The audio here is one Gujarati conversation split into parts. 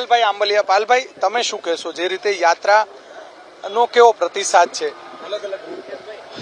પાલભાઈ આંબલિયા. પાલભાઈ, તમે શું કહેશો? જે રીતે યાત્રા નો કેવો પ્રતિસાદ છે?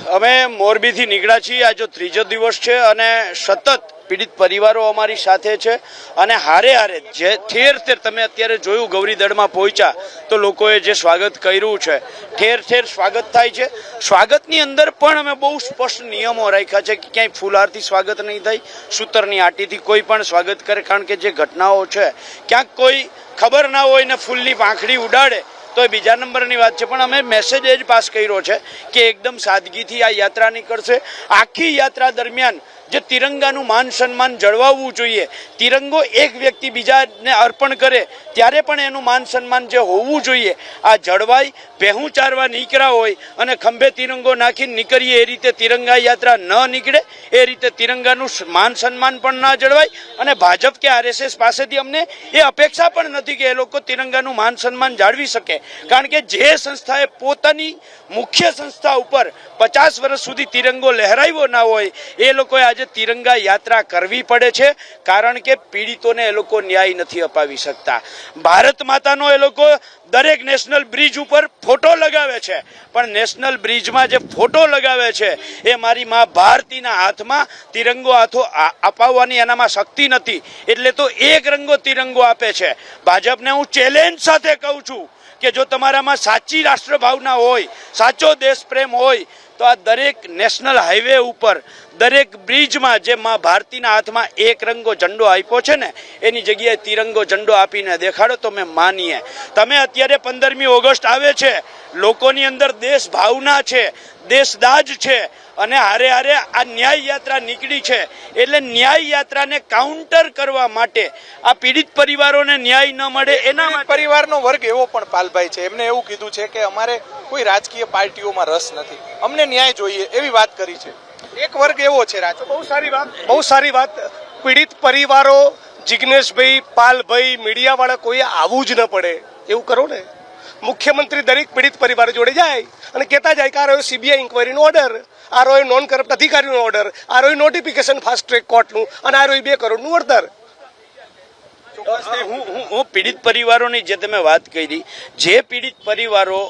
અમે મોરબીથી નીકળ્યા છીએ. આજે ત્રીજો દિવસ છે અને સતત પીડિત પરિવારો અમારી સાથે છે. અને હારે હારે જે ઠેર ઠેર તમે અત્યારે જોયું ગૌરીદળમાં પહોંચ્યા, તો લોકોએ જે સ્વાગત કર્યું છે, ઠેર ઠેર સ્વાગત થાય છે. સ્વાગતની અંદર પણ અમે બહુ સ્પષ્ટ નિયમો રાખ્યા છે કે ક્યાંય ફૂલહારથી સ્વાગત નહીં થાય, સૂતરની આટીથી કોઈ પણ સ્વાગત કરે, કારણ કે જે ઘટનાઓ છે, ક્યાંક કોઈ ખબર ના હોય ને ફૂલની પાંખડી ઉડાડે, તો એ બીજા નંબરની વાત છે. પણ અમે મેસેજ એ જ પાસ કર્યો છે કે એકદમ સાદગીથી આ યાત્રા નીકળશે. આખી યાત્રા દરમિયાન જે તિરંગાનું માન સન્માન જળવાવવું જોઈએ. તિરંગો એક વ્યક્તિ બીજાને અર્પણ કરે, ત્યારે પણ એનું માન સન્માન જે હોવું જોઈએ. આ જળવાય ભેહું ચારવા નીકળ્યા હોય અને ખંભે તિરંગો નાખીને નીકળીએ, એ રીતે તિરંગા યાત્રા ન નીકળે, એ રીતે તિરંગાનું માન સન્માન પણ ના જળવાય અને ભાજપ કે આરએસએસ પાસેથી અમને એ અપેક્ષા પણ નથી કે એ લોકો તિરંગાનું માન સન્માન જાળવી શકે. કારણ કે જે સંસ્થાએ પોતાની મુખ્ય સંસ્થા ઉપર પચાસ વર્ષ સુધી તિરંગો લહેરાવ્યો ના હોય, એ લોકોએ આજે તિરંગા યાત્રા કરવી પડે છે, કારણ કે પીડિતોને એ લોકો ન્યાય નથી અપાવી શકતા. ભારત માતાનો એ લોકો દરેક નેશનલ બ્રિજ ઉપર ફોટો લગાવે છે. પણ નેશનલ બ્રિજમાં જે ફોટો લગાવે છે, એ મારી મા ભારતીના હાથમાં તિરંગો હાથો અપાવવાની એનામાં શક્તિ નથી. એટલે તો એક રંગો તિરંગો આપે છે. ભાજપને હું ચેલેન્જ સાથે કહું છું કે જો તમારામાં સાચી રાષ્ટ્રભાવના હોય, સાચો દેશ પ્રેમ હોય તો આ દરેક નેશનલ હાઈવે ઉપર દરેક બ્રિજમાં જે મા ભારતીના હાથમાં એક રંગો ઝંડો આપ્યો છે ને એની જગ્યાએ તિરંગો ઝંડો આપીને દેખાડો તો મેં માનીએ. તમે અત્યારે પંદરમી ઓગસ્ટ આવે છે લોકોની અંદર દેશ ભાવના છે દેશદાજ છે અને હારે હારે આ ન્યાય યાત્રા નીકળી છે એટલે ન્યાય યાત્રાને કાઉન્ટર કરવા માટે આ પીડિત પરિવારોને ન્યાય ન મળે એના પરિવારનો વર્ગ એવો પણ પાલભાઈ છે. એમને એવું કીધું છે કે અમારે કોઈ રાજકીય પાર્ટીઓમાં રસ નથી. અમને ન્યાય જોઈએ એવી વાત કરી છે. એક વર્ગ એવો છે રાજ બહુ સારી વાત બહુ સારી વાત. પીડિત પરિવારો જિગ્નેશભાઈ પાલભાઈ મીડિયાવાળા કોઈ આવવું જ ન પડે. એવું કરો ને. મુખ્યમંત્રી દરેક પીડિત પરિવાર જોડે જાય અને કહેતા જાય કે આ રહ્યો સીબીઆઈ ઇન્કવાયરીનો ઓર્ડર આ રહ્યો નોન કરપ્ટ અધિકારીનો ઓર્ડર આ રહ્યો નોટિફિકેશન ફાસ્ટ ટ્રેક કોર્ટનું અને આ રહ્યું બે કરોડનું ઓર્ડર હું હું હું પીડિત પરિવારોની જે તમે વાત કરી જે પીડિત પરિવારો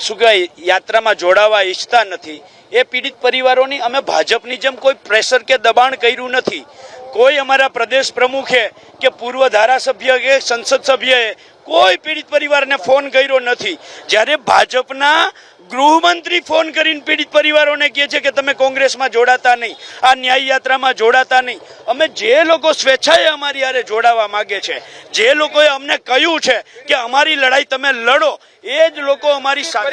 શું કહેવાય, યાત્રામાં જોડાવા ઈચ્છતા નથી. એ પીડિત પરિવારોની અમે ભાજપની જેમ કોઈ પ્રેશર કે દબાણ કર્યું નથી. કોઈ અમારા પ્રદેશ પ્રમુખે કે પૂર્વ ધારાસભ્ય કે સંસદ સભ્યએ કોઈ પીડિત પરિવારને ફોન કર્યો નથી. જ્યારે ભાજપના ગૃહમંત્રી ફોન કરીને પીડિત પરિવારોને કહે છે કે તમે કોંગ્રેસમાં જોડાતા નહીં, આ ન્યાય યાત્રામાં જોડાતા નહીં. અમે જે લોકો સ્વેચ્છાએ અમારી હારે જોડાવા માગે છે, જે લોકોએ અમને કહ્યું છે કે અમારી લડાઈ તમે લડો, એ જ લોકો અમારી સાથે